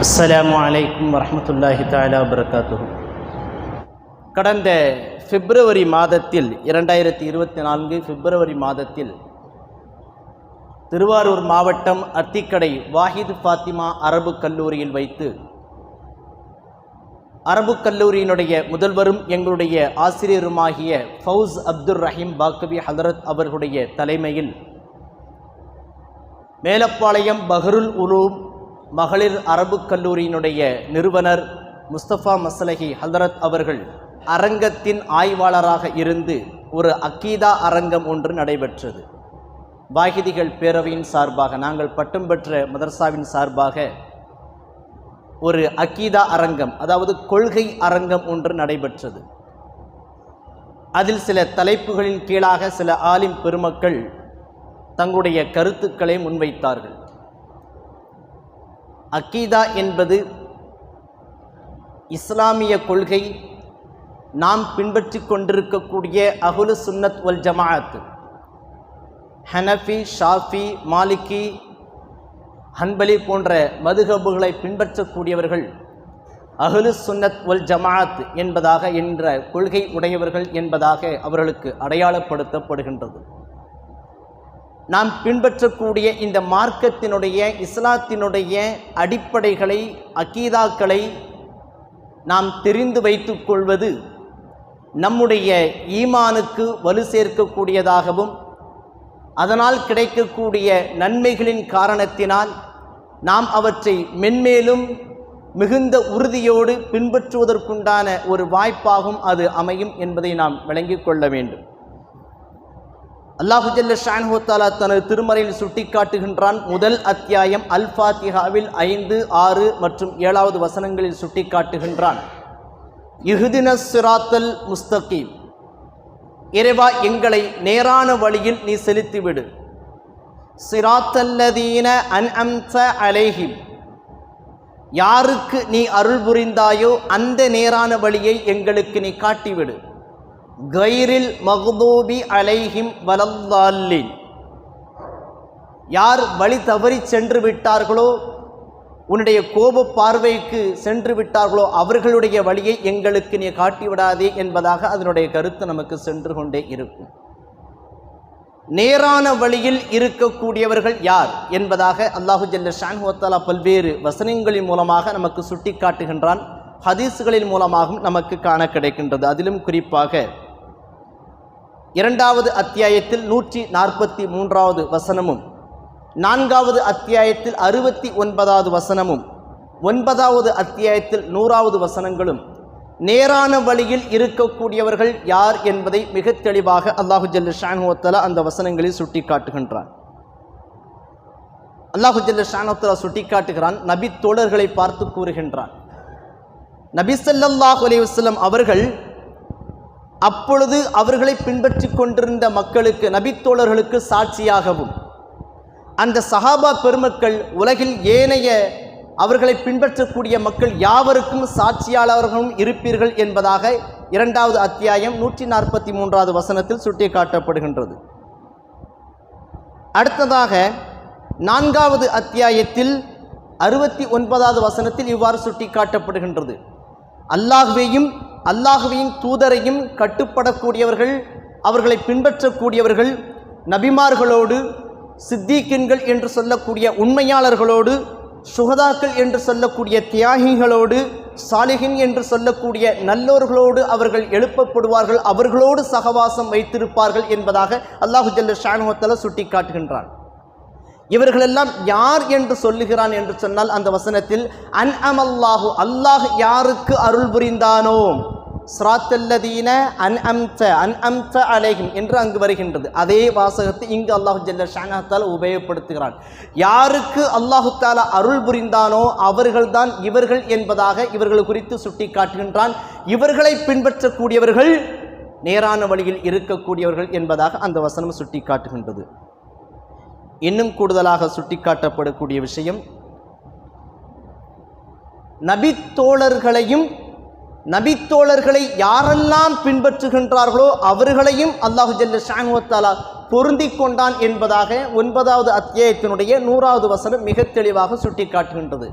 அஸ்ஸலாமு அலைக்கும் வரமத்துல்லாஹி தாலா வரகாத்து கடந்த பிப்ரவரி மாதத்தில் இரண்டாயிரத்தி இருபத்தி நான்கு பிப்ரவரி மாதத்தில் திருவாரூர் மாவட்டம் அத்திக்கடை வாஹித் ஃபாத்திமா அரபு கல்லூரியில் வைத்து அரபு கல்லூரியினுடைய முதல்வரும் எங்களுடைய ஆசிரியருமாகிய ஃபவுஸ் அப்துல் ரஹீம் பாக்கவி ஹதரத் அவர்களுடைய தலைமையில் மேலப்பாளையம் பஹருல் உலூம் மகளிர் அரபு கல்லூரியினுடைய நிறுவனர் முஸ்தபா மஸ்லஹி ஹல்தரத் அவர்கள் அரங்கத்தின் ஆய்வாளராக இருந்து ஒரு அக்கீதா அரங்கம் ஒன்று நடைபெற்றது. வாகிதிகள் பேரவையின் சார்பாக நாங்கள் பட்டம் பெற்ற மதர்சாவின் சார்பாக ஒரு அக்கீதா அரங்கம் அதாவது கொள்கை அரங்கம் ஒன்று நடைபெற்றது. அதில் சில தலைப்புகளின் கீழாக சில ஆலிம் பெருமக்கள் தங்களுடைய கருத்துக்களை முன்வைத்தார்கள். அக்கீதா என்பது இஸ்லாமிய கொள்கை. நாம் பின்பற்றி கொண்டிருக்கக்கூடிய அகுலு சுன்னத் வல் ஜமாஅத். ஹனஃபி ஷாஃபி மாலிகி ஹன்பலி போன்ற மதுகபுகளை பின்பற்றக்கூடியவர்கள் அகுலு சுன்னத் வல் ஜமாஅத் என்பதாக என்ற கொள்கை உடையவர்கள் என்பதாக அவர்களுக்கு அடையாளப்படுத்தப்படுகின்றது. நாம் பின்பற்றக்கூடிய இந்த மார்க்கத்தினுடைய இஸ்லாத்தினுடைய அடிப்படைகளை அக்கீதாக்களை நாம் தெரிந்து வைத்துக் கொள்வது நம்முடைய ஈமானுக்கு வலு சேர்க்கக்கூடியதாகவும் அதனால் கிடைக்கக்கூடிய நன்மைகளின் காரணத்தினால் நாம் அவற்றை மென்மேலும் மிகுந்த உறுதியோடு பின்பற்றுவதற்குண்டான ஒரு வாய்ப்பாகும் அது அமையும் என்பதை நாம் விளங்கிக் கொள்ள வேண்டும். அல்லாஹு ஜல்ல ஷான்ஹோத்தாலா தனது திருமறையில் சுட்டிக்காட்டுகின்றான். முதல் அத்தியாயம் அல் ஃபாத்திஹாவில் ஐந்து ஆறு மற்றும் ஏழாவது வசனங்களில் சுட்டிக்காட்டுகின்றான். இஹுதின சிராத்தல் முஸ்தகீம். இறைவா எங்களை நேரான வழியில் நீ செலுத்திவிடு. சிராத்தல்லதீன அன் அம்ச அலேஹிம். யாருக்கு நீ அருள் புரிந்தாயோ அந்த நேரான வழியை எங்களுக்கு நீ காட்டிவிடு. கைரில் மஹ்தூபி அலைஹிம் வலந்தாலின் யார் வழி தவறி சென்று விட்டார்களோ உன்னுடைய கோப பார்வைக்கு சென்று விட்டார்களோ அவர்களுடைய வழியை எங்களுக்கு நீ காட்டிவிடாதே என்பதாக அதனுடைய கருத்து நமக்கு சென்று கொண்டே இருக்கும் நேரான வழியில் இருக்கக்கூடியவர்கள் யார் என்பதாக அல்லாஹு ஜல்ல ஷான்ஹோத்தாலா பல்வேறு வசனங்களின் மூலமாக நமக்கு சுட்டி காட்டுகின்றான் ஹதீஸுகளின் மூலமாகவும் நமக்கு காண கிடைக்கின்றது அதிலும் குறிப்பாக இரண்டாவது அத்தியாயத்தில் நூற்றி நாற்பத்தி மூன்றாவது வசனமும் நான்காவது அத்தியாயத்தில் அறுபத்தி ஒன்பதாவது வசனமும் ஒன்பதாவது அத்தியாயத்தில் நூறாவது வசனங்களும் நேரான வழியில் இருக்கக்கூடியவர்கள் யார் என்பதை மிக தெளிவாக அல்லாஹு ஜல்லு ஷானுவத்தலா அந்த வசனங்களில் சுட்டி காட்டுகின்றான் அல்லாஹு ஜல்லு ஷானுவத்தலா சுட்டி காட்டுகிறான் நபி தோழர்களை பார்த்து கூறுகின்றான். நபி சல்லாஹ் அலி வஸ்லம் அவர்கள் அப்பொழுது அவர்களை பின்பற்றி கொண்டிருந்த மக்களுக்கு நபித்தோழர்களுக்கு சாட்சியாகவும் அந்த சஹாபா பெருமக்கள் உலகில் ஏனைய அவர்களை பின்பற்றக்கூடிய மக்கள் யாவருக்கும் சாட்சியாளர்களும் இருப்பீர்கள் என்பதாக இரண்டாவது அத்தியாயம் நூற்றி நாற்பத்தி மூன்றாவது வசனத்தில் சுட்டிக்காட்டப்படுகின்றது. அடுத்ததாக நான்காவது அத்தியாயத்தில் அறுபத்தி ஒன்பதாவது வசனத்தில் இவ்வாறு சுட்டிக்காட்டப்படுகின்றது. அல்லாஹ்வையும் அல்லாஹுவின் தூதரையும் கட்டுப்படக்கூடியவர்கள் அவர்களை பின்பற்றக்கூடியவர்கள் நபிமார்களோடு சித்திக்கின்கள் என்று சொல்லக்கூடிய உண்மையாளர்களோடு சுகதாக்கள் என்று சொல்லக்கூடிய தியாகிகளோடு சாலிகின் என்று சொல்லக்கூடிய நல்லோர்களோடு அவர்கள் எழுப்பப்படுவார்கள் அவர்களோடு சகவாசம் வைத்திருப்பார்கள் என்பதாக அல்லாஹு ஜல்ல ஷானுவத்தல சுட்டி காட்டுகின்றான் இவர்களெல்லாம் யார் என்று சொல்லுகிறான் என்று சொன்னால் அந்த வசனத்தில் அன் அமல்லாஹு அல்லாஹ் யாருக்கு அருள் புரிந்தானோ? ஸ்ராத்தல்லதீன அன் அம்ச அன் அம்ச அலேஹிம் என்று அங்கு வருகின்றது. அதே வாசகத்தை இங்கு அல்லாஹு ஜல்ல ஷானத்தால் உபயோகப்படுத்துகிறான். யாருக்கு அல்லாஹு தாலா அருள் புரிந்தானோ அவர்கள்தான் இவர்கள் என்பதாக இவர்கள் குறித்து சுட்டி காட்டுகின்றான் இவர்களை பின்பற்றக்கூடியவர்கள் நேரான வழியில் இருக்கக்கூடியவர்கள் என்பதாக அந்த வசனம் சுட்டி காட்டுகின்றது இன்னும் கூடுதலாக சுட்டிக்காட்டப்படக்கூடிய விஷயம் நபித்தோழர்களையும் நபித்தோழர்களை யாரெல்லாம் பின்பற்றுகின்றார்களோ அவர்களையும் அல்லாஹு ஜல்ல ஷானுவத்தாலா பொருந்தி கொண்டான் என்பதாக ஒன்பதாவது அத்தியாயத்தினுடைய நூறாவது வசனம் மிக தெளிவாக சுட்டிக்காட்டுகின்றது.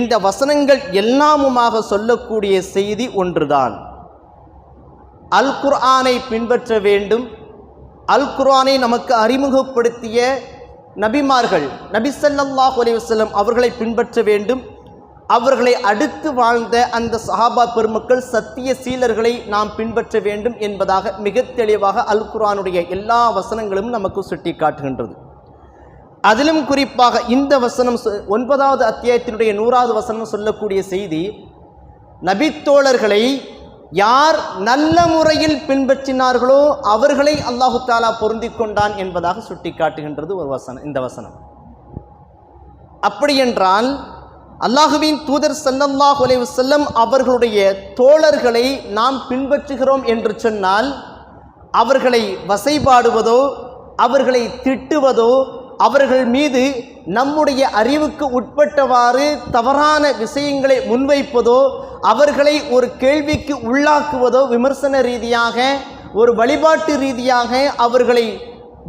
இந்த வசனங்கள் எல்லாமுமாக சொல்லக்கூடிய செய்தி ஒன்றுதான். அல் குர்ஆனை பின்பற்ற வேண்டும். அல் குர்ஆனை நமக்கு அறிமுகப்படுத்திய நபிமார்கள் நபி ஸல்லல்லாஹு அலைஹி அவர்களை பின்பற்ற வேண்டும். அவர்களை அடுத்து வாழ்ந்த அந்த சஹாபா பெருமக்கள் சத்திய சீலர்களை நாம் பின்பற்ற வேண்டும் என்பதாக மிக தெளிவாக அல் குரானுடைய எல்லா வசனங்களும் நமக்கு சுட்டி காட்டுகின்றது அதிலும் குறிப்பாக இந்த வசனம் ஒன்பதாவது அத்தியாயத்தினுடைய நூறாவது வசனம் சொல்லக்கூடிய செய்தி நபித்தோழர்களை யார் நல்ல முறையில் பின்பற்றினார்களோ அவர்களை அல்லாஹு தாலா பொருந்தி கொண்டான் என்பதாக சுட்டி காட்டுகின்றது ஒரு வசனம் இந்த வசனம். அப்படியென்றால் அல்லாஹுவின் தூதர் ஸல்லல்லாஹு அலைஹி செல்லம் அவர்களுடைய தோழர்களை நாம் பின்பற்றுகிறோம் என்று சொன்னால் அவர்களை வசைபாடுவதோ அவர்களை திட்டுவதோ அவர்கள் மீது நம்முடைய அறிவுக்கு உட்பட்டவாறு தவறான விஷயங்களை முன்வைப்பதோ அவர்களை ஒரு கேள்விக்கு உள்ளாக்குவதோ விமர்சன ரீதியாக ஒரு வழிபாட்டு ரீதியாக அவர்களை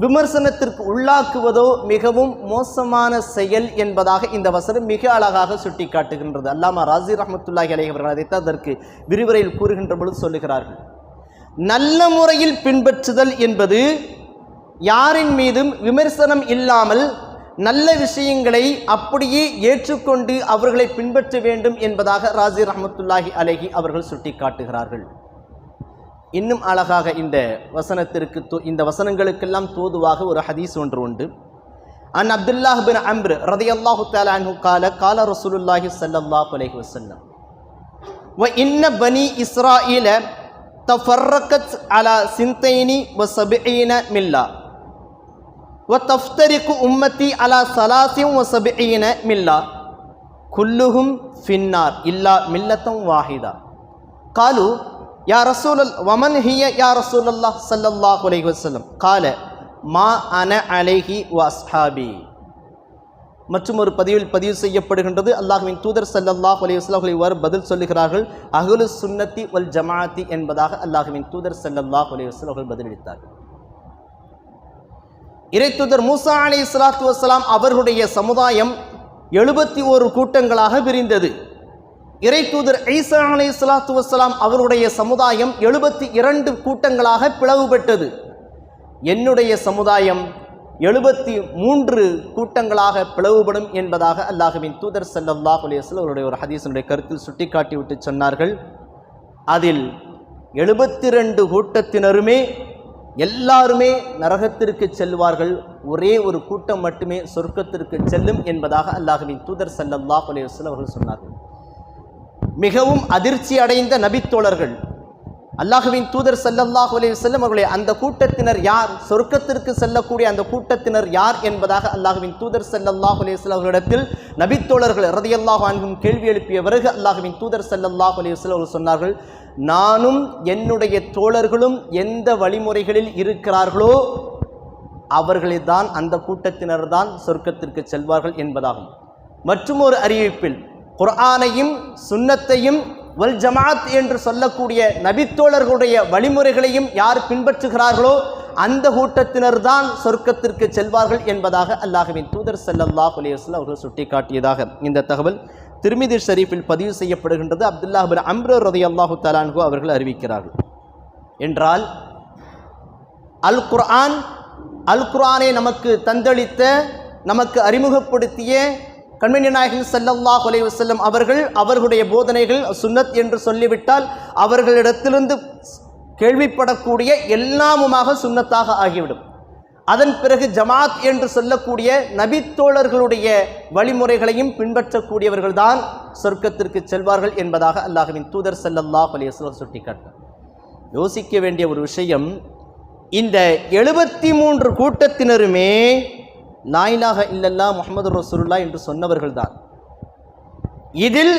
விமர்சனத்திற்கு உள்ளாக்குவதோ மிகவும் மோசமான செயல் என்பதாக இந்த வசனம் மிக அழகாக சுட்டி காட்டுகின்றது அல்லாமா ராசி ரஹமத்துல்லாஹி அலைஹி அவர்கள் அதைத்தான் அதற்கு விரிவுரையில் கூறுகின்ற பொழுது சொல்லுகிறார்கள். நல்ல முறையில் பின்பற்றுதல் என்பது யாரின் மீதும் விமர்சனம் இல்லாமல் நல்ல விஷயங்களை அப்படியே ஏற்றுக்கொண்டு அவர்களை பின்பற்ற வேண்டும் என்பதாக ராஜி ரஹமத்துல்லாஹி அலஹி அவர்கள் சுட்டிக்காட்டுகிறார்கள். இன்னும் அழகாக இந்த வசனத்திற்கு இந்த வசனங்களுக்கெல்லாம் தோதுவாக ஒரு ஹதீஸ் ஒன்று உண்டு. அன் அப்துல்லாஹ் பின் அம்ரு ரதி அல்லாஹு தாலு கால கால ரசூலுல்லாஹி சல்லாஹ் அலஹி வசல்லம் வ இன்ன பனி இஸ்ரா இல தஃபர்ரகத் அலா சிந்தைனி வ சபிஈன மில்லா ஒ தஃப்தரிக்கு உம்மத்தி அலா சலாசிம் ஒ சபின மில்லா குல்லுகும் ஃபின்னார் இல்லா மில்லத்தம் வாஹிதா காலு யா ரசூலல் வமன் ஹிய யா ரசூலல்லா சல்லல்லாஹ் அலைஹி வசல்லம் கால மா அன அலைஹி வஸ்ஹாபி மற்றும் ஒரு பதிவில் பதிவு செய்யப்படுகின்றது அல்லாஹுவின் தூதர் சல்லல்லாஹ் அலி வஸ்லாஹ் பதில் சொல்லுகிறார்கள் அகுலு சுன்னத்தி ஒல் ஜமாத்தி என்பதாக அல்லாஹுவின் தூதர் சல்லல்லாஹ் அலி வஸ்லாஹ் பதிலளித்தார்கள். இறைத்தூதர் மூசா அலி இஸ்லாத்து வசலாம் அவர்களுடைய சமுதாயம் எழுபத்தி ஓரு கூட்டங்களாக பிரிந்தது. இறைத்தூதர் ஐசா அலி இஸ்லாத்து வசலாம் அவருடைய சமுதாயம் எழுபத்தி இரண்டு கூட்டங்களாக பிளவுபட்டது என்னுடைய சமுதாயம் எழுபத்தி மூன்று கூட்டங்களாக பிளவுபடும் என்பதாக அல்லாஹுவின் தூதர் ஸல்லல்லாஹு அலிஸ்ல அவருடைய ஒரு ஹதீசனுடைய கருத்தில் சுட்டிக்காட்டிவிட்டு சொன்னார்கள். அதில் எழுபத்தி ரெண்டு கூட்டத்தினருமே எல்லாருமே நரகத்திற்கு செல்வார்கள். ஒரே ஒரு கூட்டம் மட்டுமே சொர்க்கத்திற்கு செல்லும் என்பதாக அல்லாஹுவின் தூதர் ஸல்லல்லாஹு அலைஹி அவர்கள் சொன்னார்கள். மிகவும் அதிர்ச்சி அடைந்த நபித்தோழர்கள் அல்லாஹுவின் தூதர் சல்லல்லாஹ் அலைஹி வஸல்லம் அவர்களே அந்த கூட்டத்தினர் யார்? சொர்க்கத்திற்கு செல்லக்கூடிய அந்த கூட்டத்தினர் யார் என்பதாக அல்லாஹுவின் தூதர் சல்லல்லாஹ் அலைஹி அவர்களிடத்தில் நபித்தோழர்கள் ரதியல்லாஹ் அன்பும் கேள்வி எழுப்பிய பிறகு அல்லாஹுவின் தூதர் சல்லல்லாஹ் அலைஹி அவர்கள் சொன்னார்கள் நானும் என்னுடைய தோழர்களும் எந்த வழிமுறைகளில் இருக்கிறார்களோ அவர்களைத்தான் அந்த கூட்டத்தினர் தான் சொர்க்கத்திற்கு செல்வார்கள் என்பதாகும். மற்றும் ஒரு அறிவிப்பில் குர்ஆனையும் சுன்னத்தையும் வல் ஜமாத் என்று சொல்லக்கூடிய நபித்தோழர்களுடைய வழிமுறைகளையும் யார் பின்பற்றுகிறார்களோ அந்த கூட்டத்தினர் தான் சொர்க்கத்திற்கு செல்வார்கள் என்பதாக அல்லாஹுவின் தூதர் செல்லல்லாஹ் அலைஹி அவர்கள் சுட்டிக்காட்டியதாக இந்த தகவல். திருமிதி ஷரீஃபில் பதிவு செய்யப்படுகின்றது அப்துல்லா பின் அம்ரு ரதியல்லாஹு தலான்கு அவர்கள் அறிவிக்கிறார்கள். என்றால் அல் குர்ஆன் அல் குர்ஆனை நமக்கு தந்தளித்த நமக்கு அறிமுகப்படுத்திய கண்மணி நாயகன் ஸல்லல்லாஹு கொலை வஸல்லம் அவர்கள் அவர்களுடைய போதனைகள் சுன்னத் என்று சொல்லிவிட்டால் அவர்களிடத்திலிருந்து கேள்விப்படக்கூடிய எல்லாமுமாக சுன்னத்தாக ஆகிவிடும். அதன் பிறகு ஜமாத் என்று சொல்லக்கூடிய நபித்தோழர்களுடைய வழிமுறைகளையும் பின்பற்றக்கூடியவர்கள்தான் சொர்க்கத்திற்கு செல்வார்கள் என்பதாக அல்லாஹ்வின் தூதர் செல்லல்லாஹ் அலைஹி வஸல்லம் சுட்டிக்காட்டார் யோசிக்க வேண்டிய ஒரு விஷயம் இந்த எழுபத்தி மூன்று கூட்டத்தினருமே லாயிலாக இல்லல்லா முஹம்மது ரசூல்லா என்று சொன்னவர்கள்தான். இதில்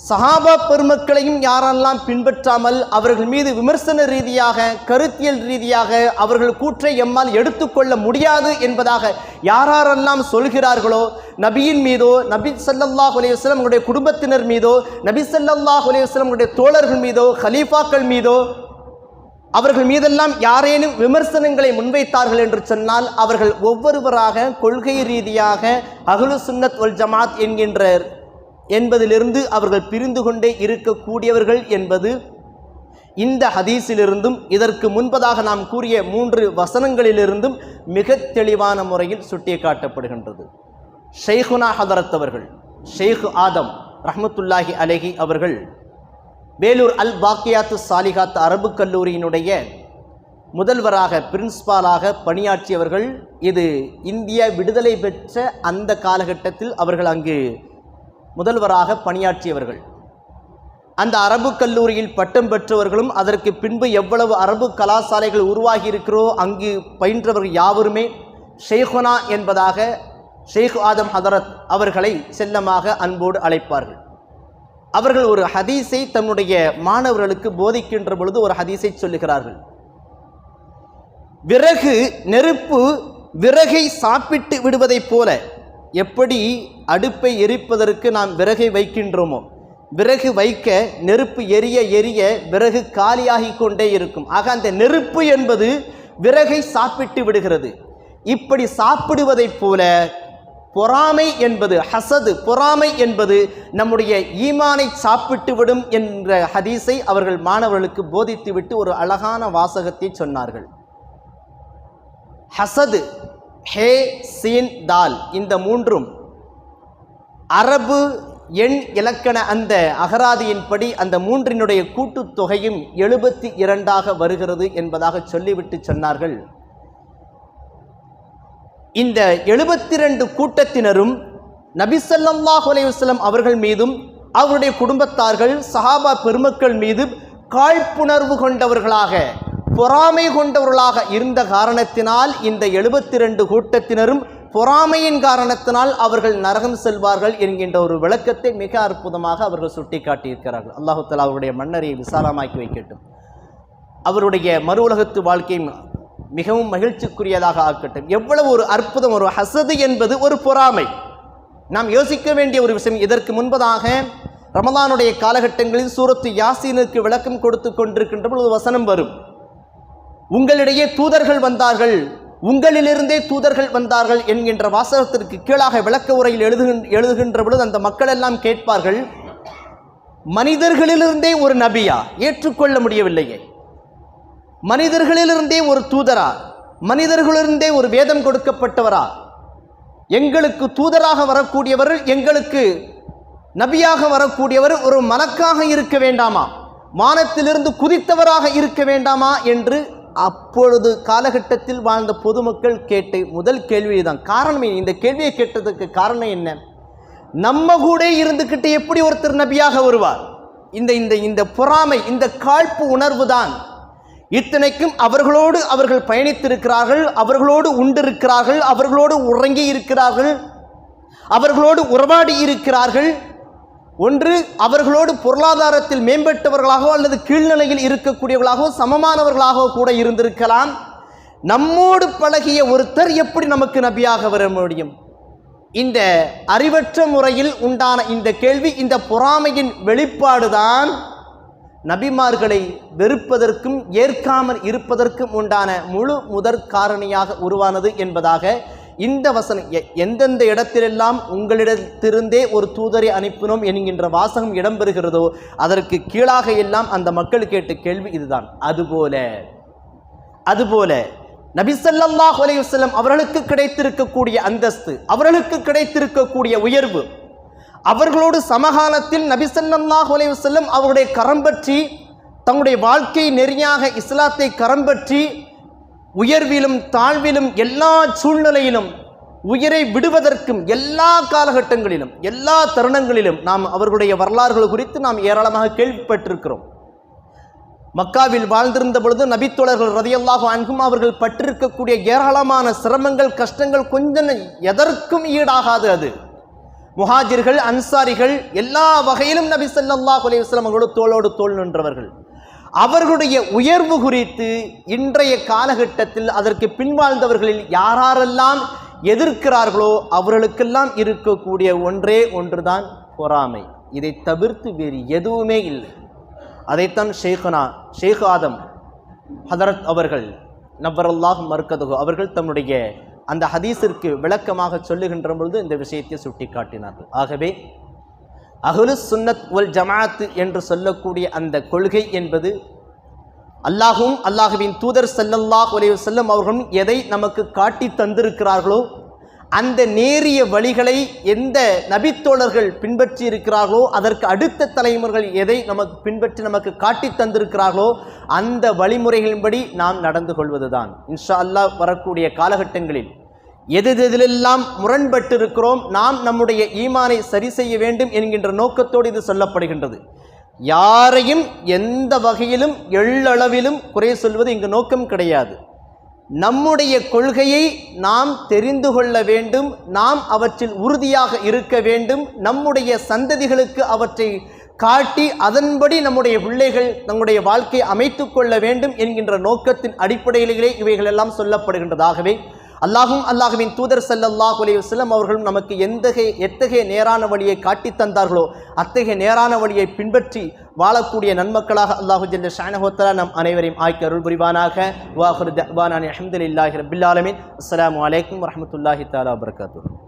சஹாபா பெருமக்களையும் யாரெல்லாம் பின்பற்றாமல் அவர்கள் மீது விமர்சன ரீதியாக கருத்தியல் ரீதியாக அவர்கள் கூற்றை எம்மால் எடுத்துக்கொள்ள முடியாது என்பதாக யாரெல்லாம் சொல்கிறார்களோ நபியின் மீதோ நபி ஸல்லல்லாஹு அலைஹி உங்களுடைய குடும்பத்தினர் மீதோ நபி ஸல்லல்லாஹு அலைஹி உங்களுடைய தோழர்கள் மீதோ கலீஃபாக்கள் மீதோ அவர்கள் மீதெல்லாம் யாரேனும் விமர்சனங்களை முன்வைத்தார்கள் என்று சொன்னால் அவர்கள் ஒவ்வொருவராக கொள்கை ரீதியாக அகலு சுன்னத் ஒல் ஜமாத் என்கின்ற என்பதிலிருந்து அவர்கள் பிரிந்து கொண்டே இருக்கக்கூடியவர்கள் என்பது இந்த ஹதீஸிலிருந்தும் இதற்கு முன்பதாக நாம் கூறிய மூன்று வசனங்களிலிருந்தும் மிக தெளிவான முறையில் சுட்டிக்காட்டப்படுகின்றது. ஷெய்குனா ஹதரத் அவர்கள் ஷெய்க் ஆதம் ரஹமத்துல்லாஹி அலஹி அவர்கள் வேலூர் அல் பாக்கியாத்து சாலிகாத் அரபு கல்லூரியினுடைய முதல்வராக பிரின்ஸ்பாலாக பணியாற்றியவர்கள். இது இந்திய விடுதலை பெற்ற அந்த காலகட்டத்தில் அவர்கள் அங்கு முதல்வராக பணியாற்றியவர்கள். அந்த அரபு கல்லூரியில் பட்டம் பெற்றவர்களும் அதற்கு பின்பு எவ்வளவு அரபு கலாசாலைகள் உருவாகி இருக்கிறோ அங்கு பயின்றவர்கள் யாவருமே ஷேகுனா என்பதாக ஷேக் ஆதம் ஹதரத் அவர்களை செல்லமாக அன்போடு அழைப்பார்கள். அவர்கள் ஒரு ஹதீஸை தன்னுடைய மாணவர்களுக்கு போதிக்கின்ற பொழுது ஒரு ஹதீஸை சொல்லுகிறார்கள். விறகு நெருப்பு விறகை சாப்பிட்டு விடுவதைப் போல எப்படி அடுப்பை எரிப்பதற்கு நாம் விறகை வைக்கின்றோமோ? விறகு வைக்க நெருப்பு எரிய எரிய விறகு காலியாகி கொண்டே இருக்கும். ஆக அந்த நெருப்பு என்பது விறகை சாப்பிட்டு விடுகிறது. இப்படி சாப்பிடுவதைப் போல பொறாமை என்பது ஹசது பொறாமை என்பது நம்முடைய ஈமானை சாப்பிட்டு விடும் என்ற ஹதீஸை அவர்கள் மாணவர்களுக்கு போதித்துவிட்டு ஒரு அழகான வாசகத்தை சொன்னார்கள். ஹசது ஹே சீன் தால் இந்த மூன்றும் அரபு எண் இலக்கண அந்த அகராதியின்படி அந்த மூன்றினுடைய கூட்டுத் தொகையும் எழுபத்தி இரண்டாக வருகிறது என்பதாக சொல்லிவிட்டு சொன்னார்கள். இந்த எழுபத்தி ரெண்டு கூட்டத்தினரும் நபிசல்லாஹு அலையுஸ்லம் அவர்கள் மீதும் அவருடைய குடும்பத்தார்கள் சஹாபா பெருமக்கள் மீது காழ்ப்புணர்வு கொண்டவர்களாக பொறாமை கொண்டவர்களாக இருந்த காரணத்தினால் இந்த எழுபத்தி ரெண்டு கூட்டத்தினரும் பொறாமையின் காரணத்தினால் அவர்கள் நரகம் செல்வார்கள் என்கின்ற ஒரு விளக்கத்தை மிக அற்புதமாக அவர்கள் சுட்டி காட்டியிருக்கிறார்கள் அல்லாஹு தலா அவருடைய மன்னரை விசாலமாக்கி வைக்கட்டும். அவருடைய மறு உலகத்து வாழ்க்கை மிகவும் மகிழ்ச்சிக்குரியதாக ஆக்கட்டும். எவ்வளவு ஒரு அற்புதம் ஒரு ஹசது என்பது ஒரு பொறாமை. நாம் யோசிக்க வேண்டிய ஒரு விஷயம் இதற்கு முன்பதாக ரமதானுடைய காலகட்டங்களில் சூரத்து யாசீனுக்கு விளக்கம் கொடுத்து கொண்டிருக்கின்ற பொழுது வசனம் வரும். உங்களிடையே தூதர்கள் வந்தார்கள். உங்களிலிருந்தே தூதர்கள் வந்தார்கள் என்கின்ற வாசகத்திற்கு கீழாக விளக்க உரையில் எழுதுகின் எழுதுகின்ற பொழுது அந்த மக்கள் எல்லாம் கேட்பார்கள் மனிதர்களிலிருந்தே ஒரு நபியா? ஏற்றுக்கொள்ள முடியவில்லையே. மனிதர்களிலிருந்தே ஒரு தூதரா? மனிதர்களிலிருந்தே ஒரு வேதம் கொடுக்கப்பட்டவரா? எங்களுக்கு தூதராக வரக்கூடியவர் எங்களுக்கு நபியாக வரக்கூடியவர் ஒரு மலக்காக இருக்க வேண்டாமா? வானத்திலிருந்து குதித்தவராக இருக்க வேண்டாமா? என்று அப்பொழுது காலகட்டத்தில் வாழ்ந்த பொதுமக்கள் கேட்ட முதல் கேள்விதான் காரணம் இந்த கேள்வியை கேட்டதுக்கு காரணம் என்ன? நம்ம கூட இருந்துக்கிட்டு எப்படி ஒருத்தர் நபியாக வருவார்? இந்த இந்த இந்த பொறாமை இந்த காழ்ப்பு உணர்வு தான் இத்தனைக்கும் அவர்களோடு அவர்கள் பயணித்திருக்கிறார்கள் அவர்களோடு உண்டிருக்கிறார்கள் அவர்களோடு உறங்கி இருக்கிறார்கள் அவர்களோடு உறவாடி இருக்கிறார்கள் ஒன்று அவர்களோடு பொருளாதாரத்தில் மேம்பட்டவர்களாகவோ அல்லது கீழ்நிலையில் இருக்கக்கூடியவர்களாகவோ சமமானவர்களாகவோ கூட இருந்திருக்கலாம். நம்மோடு பழகிய ஒருத்தர் எப்படி நமக்கு நபியாக வர முடியும்? இந்த அறிவற்ற முறையில் உண்டான இந்த கேள்வி இந்த பொறாமையின் வெளிப்பாடுதான் நபிமார்களை வெறுப்பதற்கும் ஏற்காமல் இருப்பதற்கும் உண்டான முழு முதற் காரணியாக உருவானது என்பதாக இந்த வசனம் எ- எந்தெந்த இடத்திலெல்லாம் உங்களிடத்திலிருந்தே ஒரு தூதரை அனுப்பினோம் என்கின்ற வாசகம் இடம்பெறுகிறதோ அதற்கு கீழாக எல்லாம் அந்த மக்கள் கேட்ட கேள்வி இதுதான். அதுபோல அதுபோல நபிசல்லாஹ் அலையுசல்லம் அவர்களுக்கு கிடைத்திருக்கக்கூடிய அந்தஸ்து அவர்களுக்கு கிடைத்திருக்கக்கூடிய உயர்வு அவர்களோடு சமகாலத்தில் நபிசல்லாஹ் அலையுசல்லம் அவருடைய கரம் பற்றி தங்களுடைய வாழ்க்கை நெறியாக இஸ்லாத்தை கரம் பற்றி உயர்விலும் தாழ்விலும் எல்லா சூழ்நிலையிலும் உயிரை விடுவதற்கும் எல்லா காலகட்டங்களிலும் எல்லா தருணங்களிலும் நாம் அவர்களுடைய வரலாறுகள் குறித்து நாம் ஏராளமாக கேள்விப்பட்டிருக்கிறோம். மக்காவில் வாழ்ந்திருந்த பொழுது நபித்தோழர்கள் ரதியல்லாஹு அன்கும் அவர்கள் பட்டிருக்கக்கூடிய ஏராளமான சிரமங்கள் கஷ்டங்கள் கொஞ்சம் எதற்கும் ஈடாகாது அது. முஹாஜிர்கள் அன்சாரிகள் எல்லா வகையிலும் நபி சல்லாஹ் அலைஹி அவர்களோடு தோளோடு தோள் நின்றவர்கள். அவர்களுடைய உயர்வு குறித்து இன்றைய காலகட்டத்தில் அதற்கு பின்வாழ்ந்தவர்களில் யாரெல்லாம் எதிர்க்கிறார்களோ அவர்களுக்கெல்லாம் இருக்கக்கூடிய ஒன்றே ஒன்றுதான் பொறாமை. இதை தவிர்த்து வேறு எதுவுமே இல்லை. அதைத்தான் ஷேகனா ஷேக் ஆதம் ஹதரத் அவர்கள் நவ்வரல்லாஹ் மர்கதுகு அவர்கள் தம்முடைய அந்த ஹதீஸிற்கு விளக்கமாக சொல்லுகின்ற பொழுது இந்த விஷயத்தை சுட்டிக்காட்டினார்கள். ஆகவே அஹ்லு சுன்னத் ஒல் ஜமாத்து என்று சொல்லக்கூடிய அந்த கொள்கை என்பது அல்லாஹும் அல்லாஹுவின் தூதர் ஸல்லல்லாஹு அலைஹி செல்லும் அவர்களும் எதை நமக்கு காட்டி தந்திருக்கிறார்களோ அந்த நேரிய வழிகளை எந்த நபித்தோழர்கள் பின்பற்றி இருக்கிறார்களோ அதற்கு அடுத்த தலைமுறைகள் எதை நமக்கு பின்பற்றி நமக்கு காட்டி தந்திருக்கிறார்களோ அந்த வழிமுறைகளின்படி நாம் நடந்து கொள்வதுதான். இன்ஷா அல்லாஹ் வரக்கூடிய காலகட்டங்களில் எது எதிலெல்லாம் முரண்பட்டு இருக்கிறோம் நாம் நம்முடைய ஈமானை சரி செய்ய வேண்டும் என்கின்ற நோக்கத்தோடு இது சொல்லப்படுகின்றது. யாரையும் எந்த வகையிலும் எள்ளளவிலும் குறை சொல்வது இங்கு நோக்கம் கிடையாது. நம்முடைய கொள்கையை நாம் தெரிந்து கொள்ள வேண்டும் நாம் அவற்றில் உறுதியாக இருக்க வேண்டும் நம்முடைய சந்ததிகளுக்கு அவற்றை காட்டி அதன்படி நம்முடைய பிள்ளைகள் நம்முடைய வாழ்க்கையை அமைத்து கொள்ள வேண்டும் என்கின்ற நோக்கத்தின் அடிப்படையிலேயே இவைகள் எல்லாம் சொல்லப்படுகின்றதாகவே அல்லாஹும் அல்லாஹுவின் தூதர் ஸல்லல்லாஹு அலி வஸல்லம் அவர்களும் நமக்கு எந்தகைய எத்தகைய நேரான வழியை காட்டித் தந்தார்களோ அத்தகைய நேரான வழியை பின்பற்றி வாழக்கூடிய நன்மக்களாக அல்லாஹு ஜல்ல ஷானஹோத்தலா நம் அனைவரையும் ஆய்க்க அருள் புரிவானாக. வாஹுர் தவானான் அஹமதுல்லாஹி ரபில் ஆலமின். அஸ்ஸலாமு அலைக்கும் வரஹ்மத்துல்லாஹி தஆலா வபரகாத்துஹு